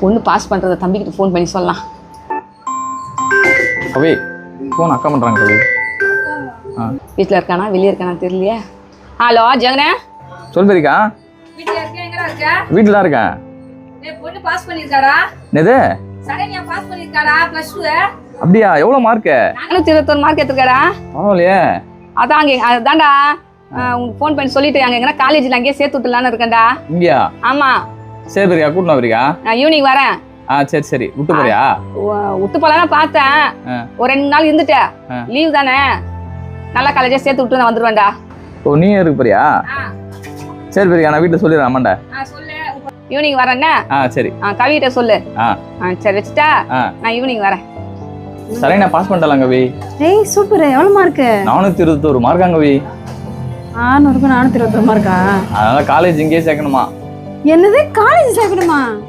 பொண்ணு பாஸ் பண்ணுறத தம்பிக்கிட்ட ஃபோன் பண்ணி சொல்லலாம். கவி ஃபோன் அக்கா பண்ணுறாங்க கவி. வீட்டில் இருக்கானா? வெளியே இருக்கானா தெரியலையே. ஹலோ ஜெகனே? சொல் பெரிக்கா வீட்டுல இருக்க எங்கடா இருக்க? வீட்டில் தான் இருக்கேன். பொண்ணு பாஸ் பண்ணிருக்காடா என்னது? சரண்யா பாஸ் பண்ணிருக்காடா பிளஸ் டூ அப்படியா? எவ்வளோ மார்க்கு நானூற்றி இருபத்தொரு மார்க் எடுத்துருக்காடா. பரவாயில்லையே. அதான் அங்கே அதான்டா. உங்களுக்கு ஃபோன் பண்ணி சொல்லிட்டு அங்கே எங்கன்னா காலேஜில் அங்கேயே சேர்த்து விட்டுலான்னு இருக்கேன்டா. இங்கேயா? ஆமாம் சரி பெரிக்கா கூட்டினா பெரிக்கா நான் ஈவினிங் வரேன். ஆ சரி சரி. விட்டு போறியா? விட்டு போலாம் பார்த்தேன். ஆ. ஒரு ரெண்டு நாள் இருந்துட்டேன் ஆ. லீவ் தானே? நல்ல காலேஜாக சேர்த்து விட்டு நான் வந்துடுவேன்டா ஓ நீ இருக்கு போறியா? சரி பெரிக்கா நான் வீட்டில் சொல்லிடுறேன் அம்மாண்ட சொல்லு. ஈவினிங் வரேன்னே? ஆ சரி. ஆ கவிகிட்ட சொல்லு. ஆ. ஆ சரி வச்சுட்டா? ஆ. நான் ஈவினிங் வரேன். சரி நான் பாஸ் பண்ணிட்டலாம் கவி? ஏய் சூப்பர் எவ்வளோ மார்க்கு நானூற்றி இருபத்தோரு மார்க்காங்க கவி? நானூறுக்கு நானூற்றி இருபத்தொரு மார்க்கா அதனால காலேஜ் இங்கேயே சேர்க்கணுமா? என்னது? காலேஜ் சாப்பிடுமா?